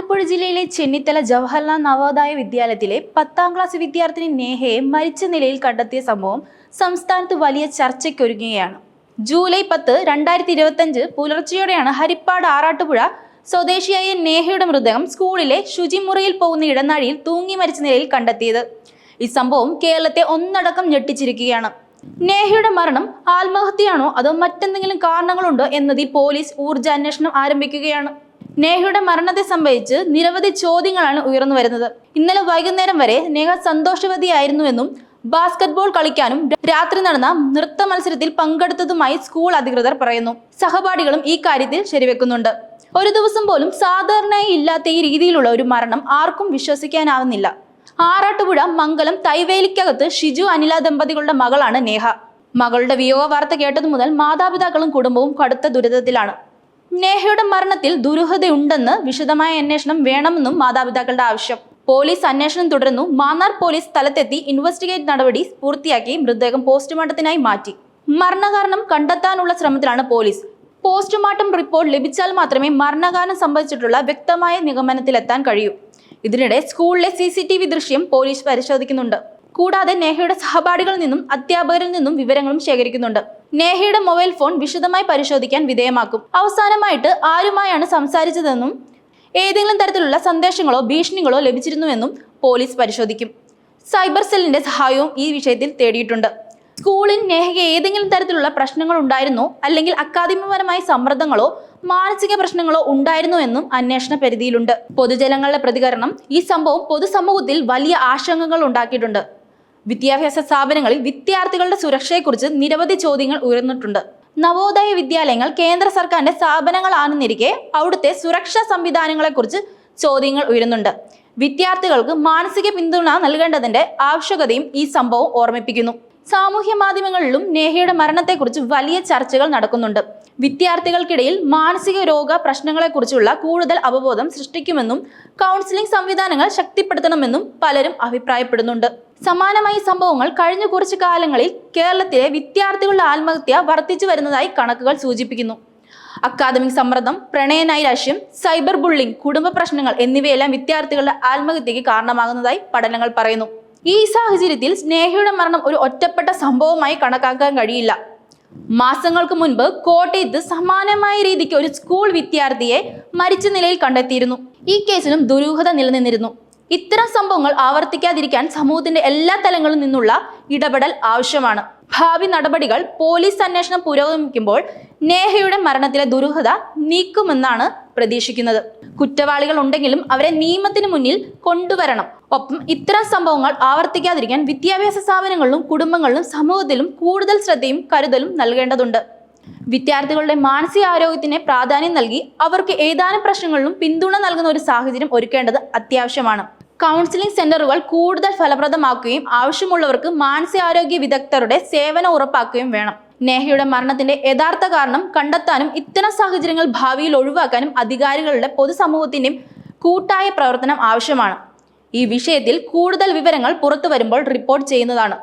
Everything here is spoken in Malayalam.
ആലപ്പുഴ ജില്ലയിലെ ചെന്നിത്തല ജവഹർലാൽ നവോദയ വിദ്യാലയത്തിലെ പത്താം ക്ലാസ് വിദ്യാർത്ഥിനി നേഹയെ മരിച്ച നിലയിൽ കണ്ടെത്തിയ സംഭവം സംസ്ഥാനത്ത് വലിയ ചർച്ചയ്ക്കൊരുങ്ങുകയാണ്. ജൂലൈ പത്ത് രണ്ടായിരത്തി ഇരുപത്തഞ്ച് പുലർച്ചെയോടെയാണ് ഹരിപ്പാട് ആറാട്ടുപുഴ സ്വദേശിയായ നേഹയുടെ മൃതദേഹം സ്കൂളിലെ ശുചിമുറിയിൽ പോകുന്ന ഇടനാഴിയിൽ തൂങ്ങി മരിച്ച നിലയിൽ കണ്ടെത്തിയത്. ഈ സംഭവം കേരളത്തെ ഒന്നടക്കം ഞെട്ടിച്ചിരിക്കുകയാണ്. നേഹയുടെ മരണം ആത്മഹത്യയാണോ അതോ മറ്റെന്തെങ്കിലും കാരണങ്ങളുണ്ടോ എന്നതിൽ പോലീസ് ഊർജാന്വേഷണം ആരംഭിക്കുകയാണ്. നേഹയുടെ മരണത്തെ സംബന്ധിച്ച് നിരവധി ചോദ്യങ്ങളാണ് ഉയർന്നു വരുന്നത്. ഇന്നലെ വൈകുന്നേരം വരെ നേഹ സന്തോഷവതിയായിരുന്നുവെന്നും ബാസ്കറ്റ്ബോൾ കളിക്കാനും രാത്രി നടന്ന നൃത്ത മത്സരത്തിൽ പങ്കെടുത്തതുമായി സ്കൂൾ അധികൃതർ പറയുന്നു. സഹപാഠികളും ഈ കാര്യത്തിൽ ശരിവെക്കുന്നുണ്ട്. ഒരു ദിവസം പോലും സാധാരണയായി ഇല്ലാത്ത ഈ രീതിയിലുള്ള ഒരു മരണം ആർക്കും വിശ്വസിക്കാനാവുന്നില്ല. ആറാട്ടുപുഴ മംഗലം തൈവേലിക്കകത്ത് ഷിജു അനില ദമ്പതികളുടെ മകളാണ് നേഹ. മകളുടെ വിയോഗ വാർത്ത കേട്ടതു മുതൽ മാതാപിതാക്കളും കുടുംബവും കടുത്ത ദുരിതത്തിലാണ്. നേഹയുടെ മരണത്തിൽ ദുരൂഹതയുണ്ടെന്ന് വിശദമായ അന്വേഷണം വേണമെന്നും മാതാപിതാക്കളുടെ ആവശ്യം. പോലീസ് അന്വേഷണം തുടർന്നു മാന്നാർ പോലീസ് സ്ഥലത്തെത്തി ഇൻവെസ്റ്റിഗേറ്റ് നടപടി പൂർത്തിയാക്കി മൃതദേഹം പോസ്റ്റ്മോർട്ടത്തിനായി മാറ്റി. മരണകാരണം കണ്ടെത്താനുള്ള ശ്രമത്തിലാണ് പോലീസ്. പോസ്റ്റ്മോർട്ടം റിപ്പോർട്ട് ലഭിച്ചാൽ മാത്രമേ മരണകാരണം സംഭവിച്ചിട്ടുള്ള വ്യക്തമായ നിഗമനത്തിലെത്താൻ കഴിയൂ. ഇതിനിടെ സ്കൂളിലെ സി സി ടി വി ദൃശ്യം പോലീസ് പരിശോധിക്കുന്നുണ്ട്. കൂടാതെ നേഹയുടെ സഹപാഠികളിൽ നിന്നും അധ്യാപകരിൽ നിന്നും വിവരങ്ങളും ശേഖരിക്കുന്നുണ്ട്. നേഹയുടെ മൊബൈൽ ഫോൺ വിശദമായി പരിശോധിക്കാൻ വിധേയമാക്കും. അവസാനമായിട്ട് ആരുമായാണ് സംസാരിച്ചതെന്നും ഏതെങ്കിലും തരത്തിലുള്ള സന്ദേശങ്ങളോ ഭീഷണികളോ ലഭിച്ചിരുന്നുവെന്നും പോലീസ് പരിശോധിക്കും. സൈബർ സെല്ലിന്റെ സഹായവും ഈ വിഷയത്തിൽ തേടിയിട്ടുണ്ട്. സ്കൂളിൽ നേഹയ്ക്ക് ഏതെങ്കിലും തരത്തിലുള്ള പ്രശ്നങ്ങൾ ഉണ്ടായിരുന്നോ? അല്ലെങ്കിൽ അക്കാദമികപരമായ സമ്മർദ്ദങ്ങളോ മാനസിക പ്രശ്നങ്ങളോ ഉണ്ടായിരുന്നോ എന്നും അന്വേഷണ പരിധിയിലുണ്ട്. പൊതുജനങ്ങളുടെ പ്രതികരണം ഈ സംഭവം പൊതുസമൂഹത്തിൽ വലിയ ആശങ്കകൾ ഉണ്ടാക്കിയിട്ടുണ്ട്. വിദ്യാഭ്യാസ സ്ഥാപനങ്ങളിൽ വിദ്യാർത്ഥികളുടെ സുരക്ഷയെക്കുറിച്ച് നിരവധി ചോദ്യങ്ങൾ ഉയർന്നിട്ടുണ്ട്. നവോദയ വിദ്യാലയങ്ങൾ കേന്ദ്ര സർക്കാരിന്റെ സ്ഥാപനങ്ങളാണെന്നിരിക്കെ അവിടുത്തെ സുരക്ഷാ സംവിധാനങ്ങളെക്കുറിച്ച് ചോദ്യങ്ങൾ ഉയരുന്നുണ്ട്. വിദ്യാർത്ഥികൾക്ക് മാനസിക പിന്തുണ നൽകേണ്ടതിന്റെ ആവശ്യകതയും ഈ സംഭവം ഓർമ്മിപ്പിക്കുന്നു. സാമൂഹ്യ മാധ്യമങ്ങളിലും നേഹയുടെ മരണത്തെക്കുറിച്ച് വലിയ ചർച്ചകൾ നടക്കുന്നുണ്ട്. വിദ്യാർത്ഥികൾക്കിടയിൽ മാനസിക രോഗ പ്രശ്നങ്ങളെക്കുറിച്ചുള്ള കൂടുതൽ അവബോധം സൃഷ്ടിക്കുമെന്നും കൗൺസിലിംഗ് സംവിധാനങ്ങൾ ശക്തിപ്പെടുത്തണമെന്നും പലരും അഭിപ്രായപ്പെടുന്നുണ്ട്. സമാനമായ സംഭവങ്ങൾ കഴിഞ്ഞ കുറച്ചു കാലങ്ങളിൽ കേരളത്തിലെ വിദ്യാർത്ഥികളുടെ ആത്മഹത്യ വർദ്ധിച്ചു വരുന്നതായി കണക്കുകൾ സൂചിപ്പിക്കുന്നു. അക്കാദമിക് സമ്മർദ്ദം പ്രണയനൈരാശ്യം സൈബർ ബുള്ളിംഗ് കുടുംബ പ്രശ്നങ്ങൾ എന്നിവയെല്ലാം വിദ്യാർത്ഥികളുടെ ആത്മഹത്യക്ക് കാരണമാകുന്നതായി പഠനങ്ങൾ പറയുന്നു. ഈ സാഹചര്യത്തിൽ സ്നേഹയുടെ മരണം ഒരു ഒറ്റപ്പെട്ട സംഭവമായി കണക്കാക്കാൻ കഴിയില്ല. മാസങ്ങൾക്ക് മുൻപ് കോട്ടയത്ത് സമാനമായ രീതിക്ക് ഒരു സ്കൂൾ വിദ്യാർത്ഥിയെ മരിച്ച നിലയിൽ കണ്ടെത്തിയിരുന്നു. ഈ കേസിലും ദുരൂഹത നിലനിന്നിരുന്നു. ഇത്തരം സംഭവങ്ങൾ ആവർത്തിക്കാതിരിക്കാൻ സമൂഹത്തിന്റെ എല്ലാ തലങ്ങളിൽ നിന്നുള്ള ഇടപെടൽ ആവശ്യമാണ്. ഭാവി നടപടികൾ പോലീസ് അന്വേഷണം പുരോഗമിക്കുമ്പോൾ നേഹയുടെ മരണത്തിലെ ദുരൂഹത നീക്കുമെന്നാണ് പ്രതീക്ഷിക്കുന്നത്. കുറ്റവാളികൾ ഉണ്ടെങ്കിലും അവരെ നിയമത്തിന് മുന്നിൽ കൊണ്ടുവരണം. ഒപ്പം ഇത്തരം സംഭവങ്ങൾ ആവർത്തിക്കാതിരിക്കാൻ വിദ്യാഭ്യാസ സ്ഥാപനങ്ങളിലും കുടുംബങ്ങളിലും സമൂഹത്തിലും കൂടുതൽ ശ്രദ്ധയും കരുതലും നൽകേണ്ടതുണ്ട്. വിദ്യാർത്ഥികളുടെ മാനസികാരോഗ്യത്തിന് പ്രാധാന്യം നൽകി അവർക്ക് ഏതാനും പ്രശ്നങ്ങളിലും പിന്തുണ നൽകുന്ന ഒരു സാഹചര്യം ഒരുക്കേണ്ടത് അത്യാവശ്യമാണ്. കൗൺസിലിംഗ് സെന്ററുകൾ കൂടുതൽ ഫലപ്രദമാക്കുകയും ആവശ്യമുള്ളവർക്ക് മാനസികാരോഗ്യ വിദഗ്ധരുടെ സേവനം ഉറപ്പാക്കുകയും വേണം. നേഹയുടെ മരണത്തിന്റെ യഥാർത്ഥ കാരണം കണ്ടെത്താനും ഇത്തരം സാഹചര്യങ്ങൾ ഭാവിയിൽ ഒഴിവാക്കാനും അധികാരികളുടെ പൊതുസമൂഹത്തിന്റെയും കൂട്ടായ പ്രവർത്തനം ആവശ്യമാണ്. ഈ വിഷയത്തിൽ കൂടുതൽ വിവരങ്ങൾ പുറത്തു വരുമ്പോൾ റിപ്പോർട്ട് ചെയ്യുന്നതാണ്.